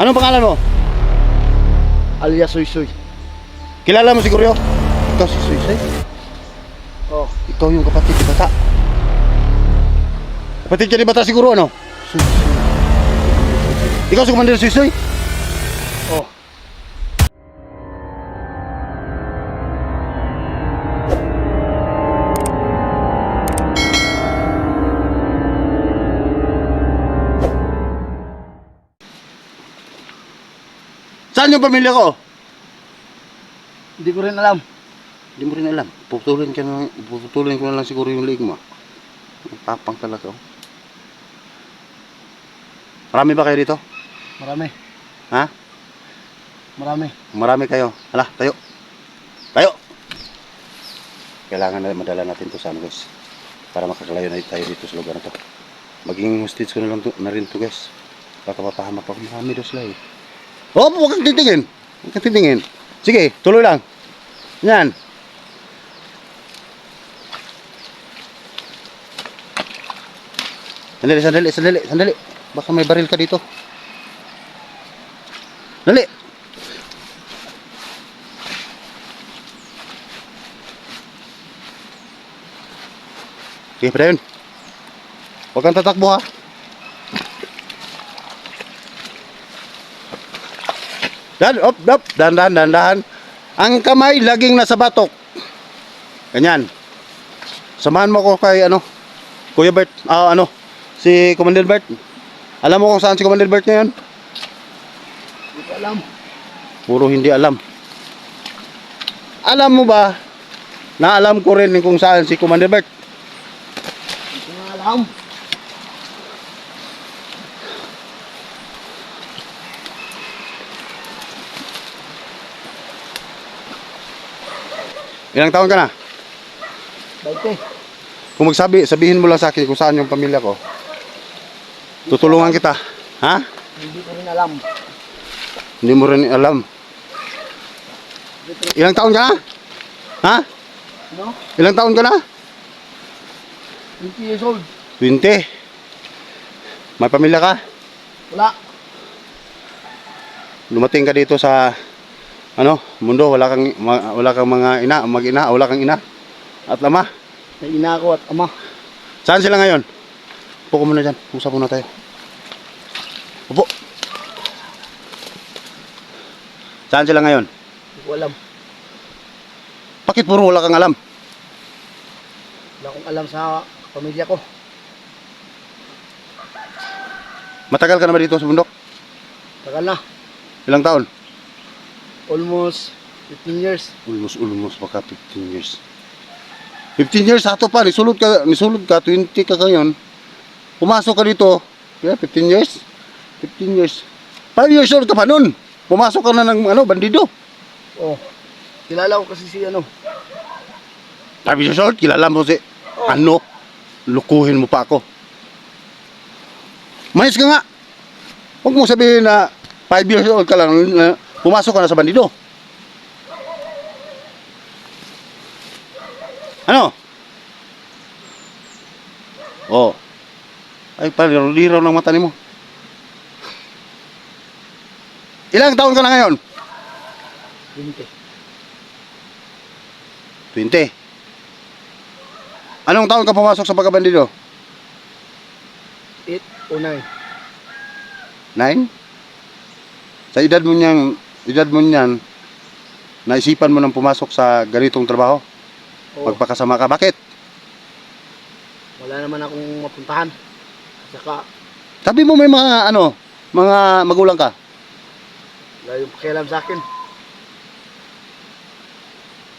Anong pangalan mo? alias Soy. Kilala mo siguro yun? Ikaw si Suisay? Oh, Ikaw yung kapatid ni Bata. Kapatid ka ni Bata siguro ano? Suisay. Ikaw si Commander Suisay? Saan yung pamilya ko? Hindi ko rin alam. Hindi mo rin alam. Puputulin ka na, puputulin ko na lang siguro yung leg mo. Ang Tapang talaga. oh. Marami ba kayo dito? Marami. Ha? Marami. Marami kayo. Hala, tayo. Tayo! Kailangan na madala natin to sa ano guys. Para makakalayo na tayo dito sa lugar na to. Maging hostage ko na lang to, na rin to guys. Baka mapahamak ako. Marami daw sila eh. Oh, huwag kang titingin. Huwag kang titingin. Sige, tuloy lang. Yan. Sandali, sandali, sandali, sandali. Baka may baril ka dito. Dali. Sige, pa yun. Huwag kang tatakbo ha. Dan, op, op, dan, dan, dan, dan. Ang kamay laging nasa batok. Ganyan. Samahan mo ko kay ano, Kuya Bert, ah, ano, si Commander Bert. Alam mo kung saan si Commander Bert ngayon? Hindi ko alam. Puro hindi alam. Alam mo ba na alam ko rin kung saan si Commander Bert? Hindi ko alam. Ilang taon ka na? Baite. Kung magsabi, sabihin mo lang sa akin kung saan yung pamilya ko. Tutulungan kita. Ha? Hindi ko rin alam. Hindi mo rin alam. Ilang taon ka na? Ha? Ano? Ilang taon ka na? 20 years old. 20. May pamilya ka? Wala. Lumating ka dito sa ano, mundo, wala kang ma- wala kang mga ina, mag-ina, wala kang ina at ama. May ina ako at ama. Saan sila ngayon? Upo ko muna dyan. Usap muna tayo. Upo. Saan sila ngayon? Hindi ko alam. Bakit puro wala kang alam? Wala akong alam sa pamilya ko. Matagal ka na ba dito sa bundok? Tagal na. Ilang taon? Almost 15 years. Almost, almost baka 15 years. 15 years ato pa, nisulod ka, nisulod ka, 20 ka ngayon. Pumasok ka dito, yeah, 15 years. 15 years. 5 years old ka pa nun. Pumasok ka na ng ano, bandido. Oh. Kilala ko kasi si ano. 5 years old, kilala mo si, ano, lukuhin mo pa ako. Mayos ka nga. Huwag mo sabihin na 5 years old ka lang, na pumasok ka na sa bandido. Ano? Oh. Ay, paliro ng mata ni mo. Ilang taon ka na ngayon? 20. 20. Anong taon ka pumasok sa pagkabandido? 8 o 9. Nine? Sa edad mo niyang, edad mo niyan, naisipan mo nang pumasok sa ganitong trabaho? Oh. Magpakasama ka. Bakit? Wala naman akong mapuntahan. Saka, Sabi mo may mga, ano, mga magulang ka. wala yung pakialam sa akin.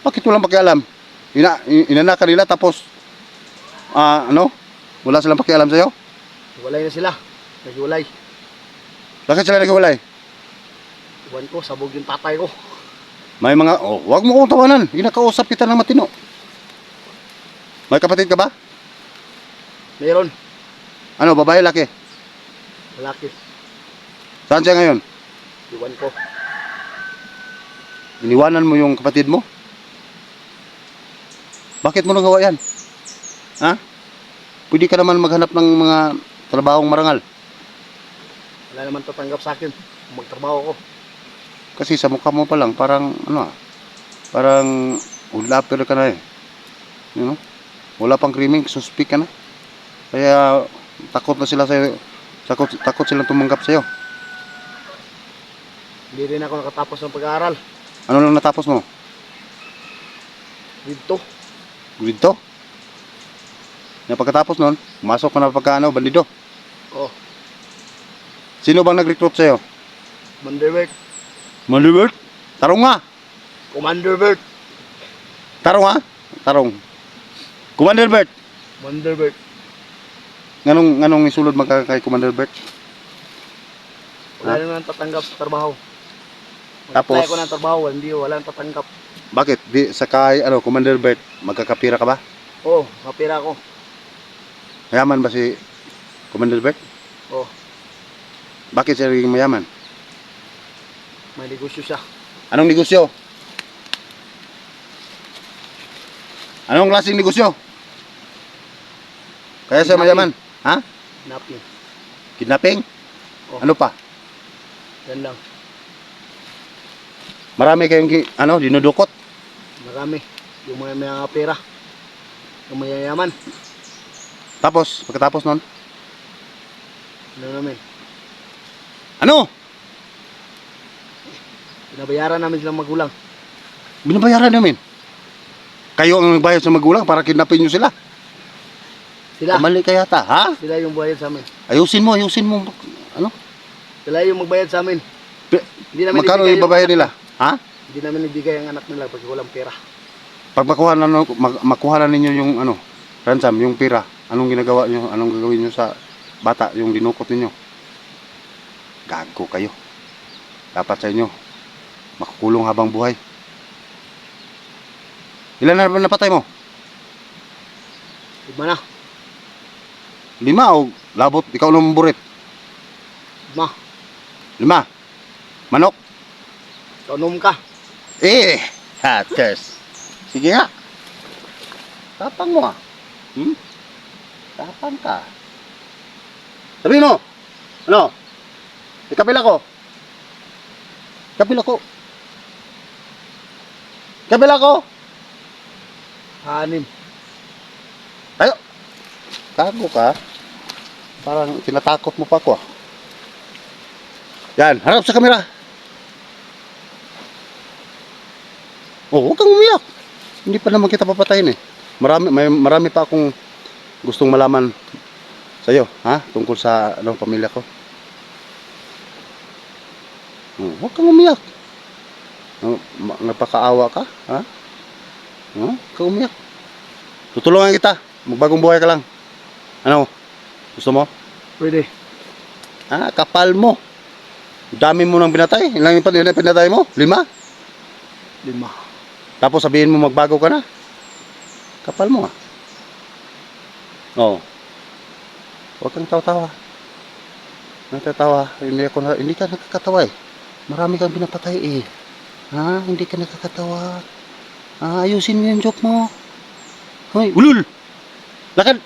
Bakit walang pakialam? Ina, inanakan nila tapos, ah, ano, wala silang pakialam sa'yo? Walay na sila. Naghiwalay. Bakit sila naghiwalay? Iwan ko, sabog yung tatay ko. May mga, oh, wag mo kong tawanan. Inakausap kita ng matino. May kapatid ka ba? Meron. Ano, babae, laki? Malaki. Saan siya ngayon? Iwan ko. Iniwanan mo yung kapatid mo? Bakit mo nagawa yan? Ha? Pwede ka naman maghanap ng mga trabahong marangal. Wala naman tatanggap sa akin. Magtrabaho ko. Kasi sa mukha mo pa lang, parang, ano ah, parang ulapper ka na eh. You know? Wala pang creaming, suspect ka na. Kaya, takot na sila sa'yo. Takot, takot silang tumanggap sa'yo. Hindi rin ako nakatapos ng pag-aaral. Ano lang natapos mo? Dito. 2? Na pagkatapos nun, masok ka na pagkaano, bandido. Oh, Sino bang nag-recruit sa'yo? Bert. Malibert? Tarong nga! Commander Bert. Tarong nga! Tarong. Commander Bert! Commander Bert. Nganong, nganong isulod magka kay Commander Bert? Wala Ha? naman tatanggap sa trabaho. Tapos- ko ng trabaho, hindi, wala nang tatanggap. Bakit? Di, sa kay, ano, Commander Bert, magkakapira ka ba? Oh, kapira ko. Mayaman ba si Commander Bert? Oh, Bakit siya naging mayaman? May negosyo siya. Anong negosyo? Anong klaseng negosyo? Kaya Kidnapping. mayaman? Ha? Napping. Kidnapping? Oh. Ano pa? Yan lang. Marami kayong ano, dinudukot. Marami. Yung mga may mga pera. Yung mayayaman. Tapos, pagkatapos nun, Ano namin. ano? Pinabayaran namin silang magulang. Binabayaran namin. Kayo ang nagbayad sa magulang para kidnapin nyo sila. Sila. Mali kaya ta, ha? Sila yung bayad sa amin. Ayusin mo, ayusin mo. Ano? Sila yung magbayad sa amin. Pe- Hindi namin Magkano ibigay yung babayad nila? Ha? Hindi namin ibigay ang anak nila pag walang pera. Pag makuha na, mag, makuha na ninyo yung ano, ransom, yung pira, anong ginagawa nyo, anong gagawin nyo sa bata, yung dinukot ninyo? Gago kayo. Dapat sa inyo, makukulong habang buhay. Ilan na napatay mo? Iba na. Lima o labot? Ikaw nung burit? Ma, Lima? Manok? kaunom ka. Eh, hatters. Sige nga. Tapang mo ah. Hmm? Tapang ka. Sabihin mo. Ano? Ikabila ko. Kabila ko. Kabila ko. Anim. Tayo. Kago ka. Parang tinatakot mo pa ako ah. Yan, harap sa kamera. Oh, huwag kang umiyak. Hindi pa naman kita papatayin eh. Marami, may, marami pa akong gustong malaman sa iyo, ha? Tungkol sa ano, pamilya ko. Oh, huwag kang umiyak. Oh, napakaawa ka, ha? Oh, huwag kang umiyak. Tutulungan kita. Magbagong buhay ka lang. Ano? Gusto mo? Pwede. Ah, kapal mo. Dami mo nang binatay. Ilang yung pinatay mo? Lima? Lima. Tapos sabihin mo magbago ka na. Kapal mo ah. Oo. Huwag kang tawa-tawa. Natatawa. Hindi ako na, hindi ka nakakatawa eh. Marami kang pinapatay eh. Ha? Hindi ka nakakatawa. Ah, ayusin mo yung joke mo. Hoy, ulul! Lakad!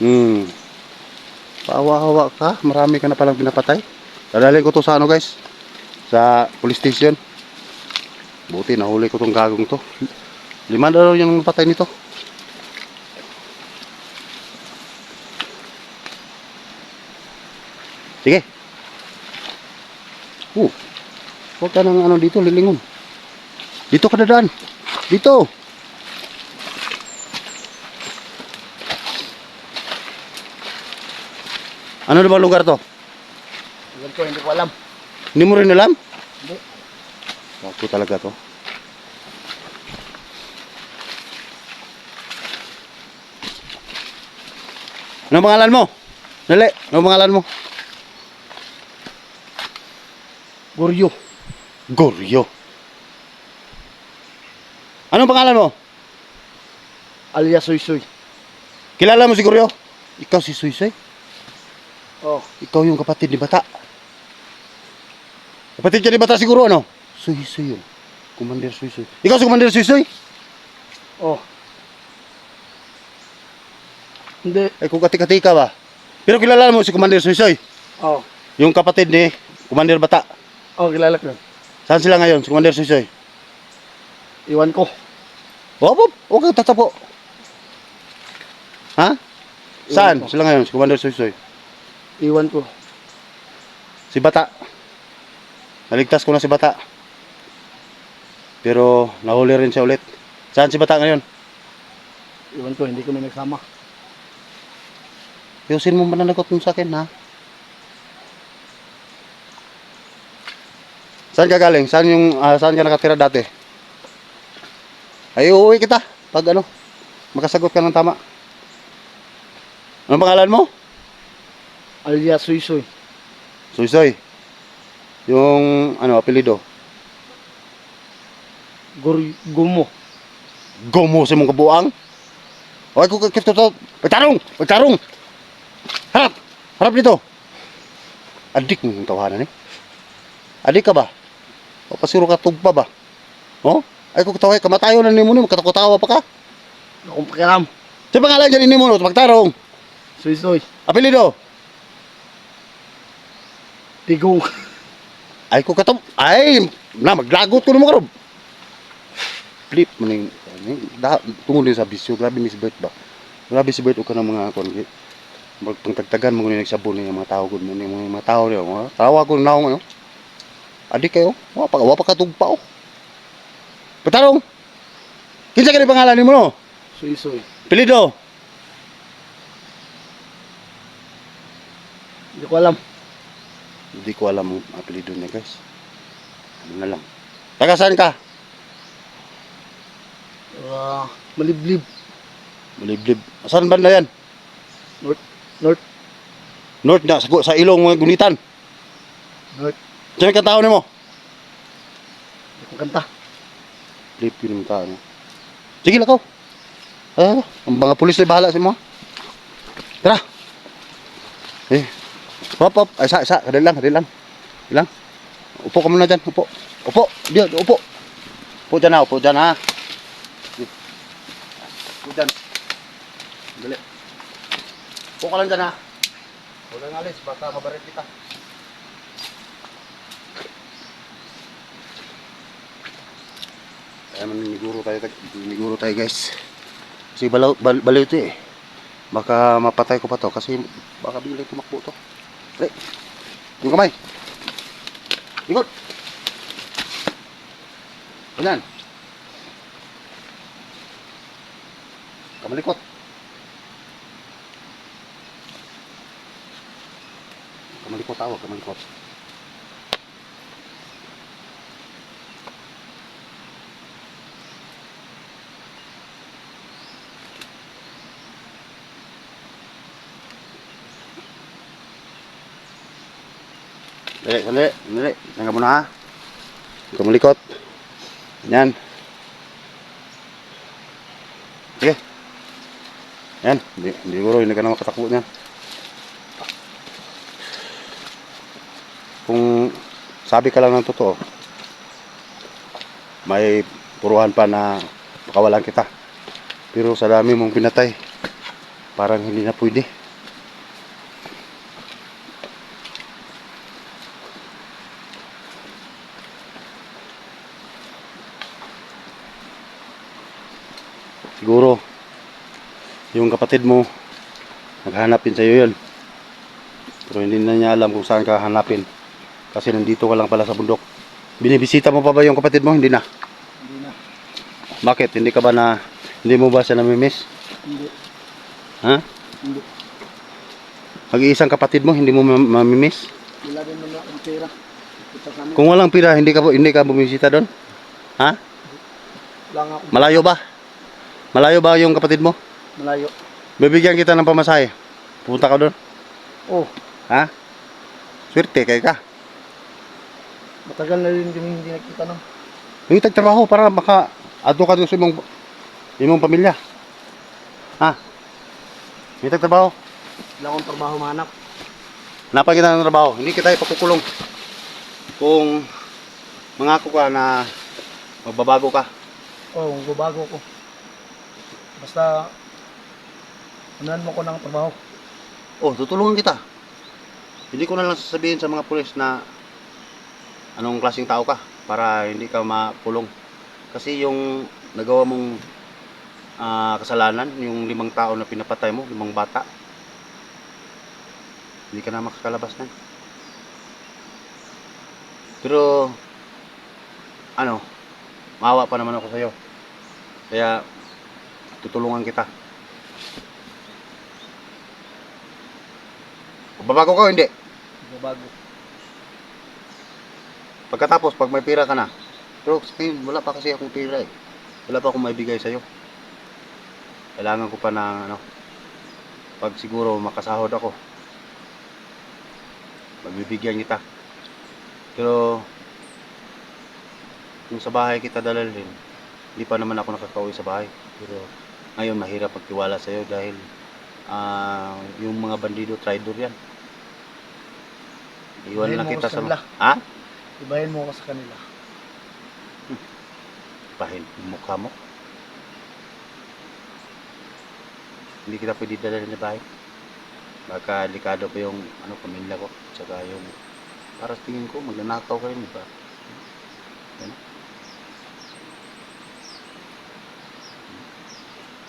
Hmm. Paawa-awa ka. Marami ka na palang pinapatay. Dadalhin ko to sa ano guys. Sa police station. Buti nahuli ko tong gagong to. Lima na daw yung patay nito. Sige. Uh. Huwag ka ng ano dito, lilingon. Dito ka dadaan. Dito. Ano na ba lugar to? Hanggang ko, hindi ko alam. Hindi mo rin alam? Hindi. Ako talaga to. Ano pangalan mo? Dali, ano pangalan mo? Goryo. Goryo. Anong pangalan mo? Alias Soy Soy. Kilala mo si Goryo? Ikaw si Suisoy? Oh, Ikaw yung kapatid ni Bata. Kapatid ka ni Bata siguro ano? Suisoy yun. Commander Suisoy. Ikaw si Commander Suisoy? oh. Hindi. Ay kung kati-kati ka ba? Pero kilala mo si Commander Suisoy, Oh. yung kapatid ni Commander Bata. Oh, kilala ko. Saan sila ngayon, si Commander Suisoy? Iwan ko. Opo, huwag kang tatapo. Ha? Saan Iwan ko. sila ngayon, si Commander Suisoy? Iwan ko. Si Bata. Naligtas ko na si Bata. Pero nahuli rin siya ulit. Saan si Bata ngayon? Iwan ko, hindi kami nagsama. Ayusin mo mananagot mo sa akin, ha? Saan ka galing? Saan yung ah, saan ka nakatira dati? Ay, uuwi kita pag ano, makasagot ka ng tama. Ano pangalan mo? Alias Suisoy. Suisoy. Yung ano, apelido. Gur Gumo. Gomo sa mong kabuang. Oy, ko kito to. Pagtarong! Pagtarong! Harap! Harap dito! Adik mo tawanan eh. Adik ka ba? O pasiro ka tugpa ba? Oh? Ay ko katawa, kamatayo na ni mo ni, magkatawa pa ka. Akong pakialam. Sa pangalan dyan ni mo, no, pagtarong. Suisoy. Apelido. Tigong. Ay ko katam. Ay, na maglagot ko na mo karob. Flip mo ning da tungod din sa bisyo, grabe ni si Bert ba. Grabe si Bert o ka ng mga kon magtagtagan mo ni nagsabon ni mga tao gud mo ni mga tao niyo. mga Tawa ko na ano. Adik kayo, wa pa wa pa katugpa oh. Patarong. Kinsa ka ni pangalan nimo no? Suisoy. Apelido. Hindi ko alam. Hindi ko alam ang apelido niya, guys. Ano na lang. Taga saan ka? Ah, maliblib. Maliblib. Saan banda yan? North. North. North na, sa, sa ilong gunitan. North. Saan ka tao ni mo? Kanta. Flip yun yung tao niya. Sige, lakaw. Ah, ang mga pulis ay bahala sa mo. Tara. Eh. Hop, hop. Ay, isa, isa. Kadali lang, kadali lang. Kadali lang. Upo ka muna dyan. Upo. Upo. Diyan, upo. Upo dyan ha, upo dyan ha. Upo dyan. Dali. Upo ka lang dyan ha. Huwag kang alis, baka mabarit kita. Kaya man niguro tayo, niguro tayo guys. Kasi balaw, bal, balaw ito eh. Baka mapatay ko pa to kasi baka bigla tumakbo to. Dali. Yung kamay. Ikot. Ganyan. Kamalikot. Kamalikot tawag, kamalikot. Dali, dali, dali. Tangga mo na ha. Kamalikot. Yan. Sige. Yan. Hindi, hindi guro, hindi ka na makatakbo niyan. Kung sabi ka lang ng totoo, may puruhan pa na pakawalan kita. Pero sa dami mong pinatay, parang hindi na pwede. Siguro, yung kapatid mo, naghahanapin sa'yo yun. Pero hindi na niya alam kung saan ka hanapin. Kasi nandito ka lang pala sa bundok. Binibisita mo pa ba yung kapatid mo? Hindi na. Hindi na. Bakit? Hindi ka ba na, hindi mo ba siya namimiss? Hindi. Ha? Hindi. Mag-iisang kapatid mo, hindi mo ma- mamimiss? Wala din naman akong pera. Kung walang pira, hindi ka, hindi ka bumisita doon? Ha? Malayo ba? Malayo ba yung kapatid mo? Malayo. Bibigyan kita ng pamasahe. Pupunta ka doon? Oh, Ha? Swerte kay ka. matagal na rin kami hindi nakita no. May tagtrabaho para maka adto ka sa imong imong pamilya. Ha? May tagtrabaho. Wala akong trabaho manap. Napa kita ng trabaho. Hindi kita ipakukulong. Kung mangako ka na magbabago ka. Oh, babago ko. Basta unahan mo ko ng trabaho. Oh, tutulungan kita. Hindi ko na lang sasabihin sa mga pulis na anong klaseng tao ka para hindi ka makulong. Kasi yung nagawa mong ah, kasalanan, yung limang tao na pinapatay mo, limang bata, hindi ka na makakalabas na. Pero, ano, maawa pa naman ako sa'yo. Kaya, tutulungan kita. Babago ka o hindi? Babago. Pagkatapos, pag may pira ka na. Pero akin, wala pa kasi akong pira eh. Wala pa akong maibigay sa'yo. Kailangan ko pa na, ano, pag siguro makasahod ako, magbibigyan kita. Pero, yung sa bahay kita dalalhin, hindi pa naman ako nakakauwi sa bahay. Pero, ngayon mahirap pagtiwala sa'yo dahil ah yung mga bandido, traitor yan. Iwan Ibahin lang kita sa kanila. Ha? Ibahin mo ako sa kanila. Pahin yung mukha mo. Hindi kita pwede dalhin na bahay. Baka delikado pa yung ano, pamilya ko. Tsaka yung para sa tingin ko, magnanakaw ka rin, di ba? Yan.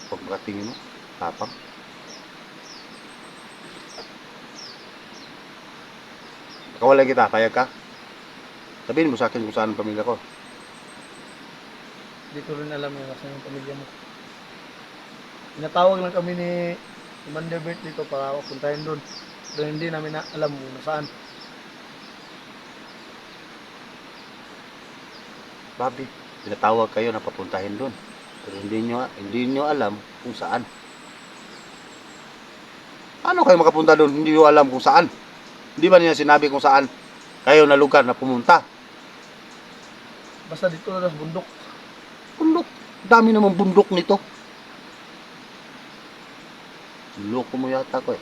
Pag makatingin mo, tapang. Pagkawalan kita, kaya ka? Sabihin mo sa akin kung saan ang pamilya ko. Hindi ko rin alam yung asan yung pamilya mo. Pinatawag lang kami ni Commander Bert dito para ako puntahin doon. Pero hindi namin na alam kung nasaan. Bobby, pinatawag kayo na papuntahin doon. Pero hindi nyo, hindi nyo alam kung saan. Paano kayo makapunta doon? Hindi nyo alam kung saan. Hindi ba niya sinabi kung saan kayo na lugar na pumunta? Basta dito na sa bundok. Bundok. Dami namang bundok nito. Loko mo yata ko eh.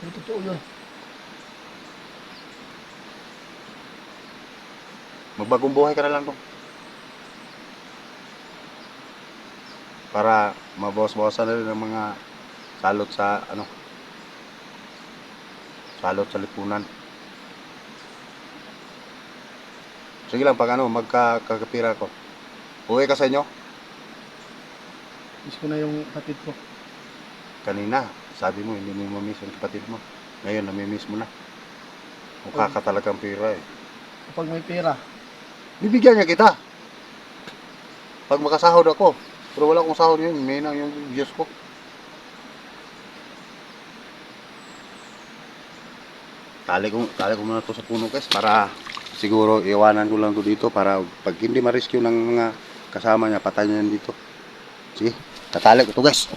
Hindi totoo yun. Magbagong buhay ka na lang doon. Para mabawas-bawasan na rin ang mga salot sa ano salot sa lipunan. Sige lang, pag ano, magkakapira ko. Uwi ka sa inyo? Miss ko na yung kapit ko. Kanina, sabi mo, hindi mo mamiss ang kapatid mo. Ngayon, namimiss mo na. Mukha ka talagang pira eh. Kapag may pera, Bibigyan niya kita. Pag makasahod ako. Pero wala akong sahod yun. May na yung Diyos ko. Tali ko, tali ko muna to sa puno guys para siguro iwanan ko lang to dito para pag hindi ma-rescue ng mga kasama niya, patay niya dito. Sige, tatali ko to guys.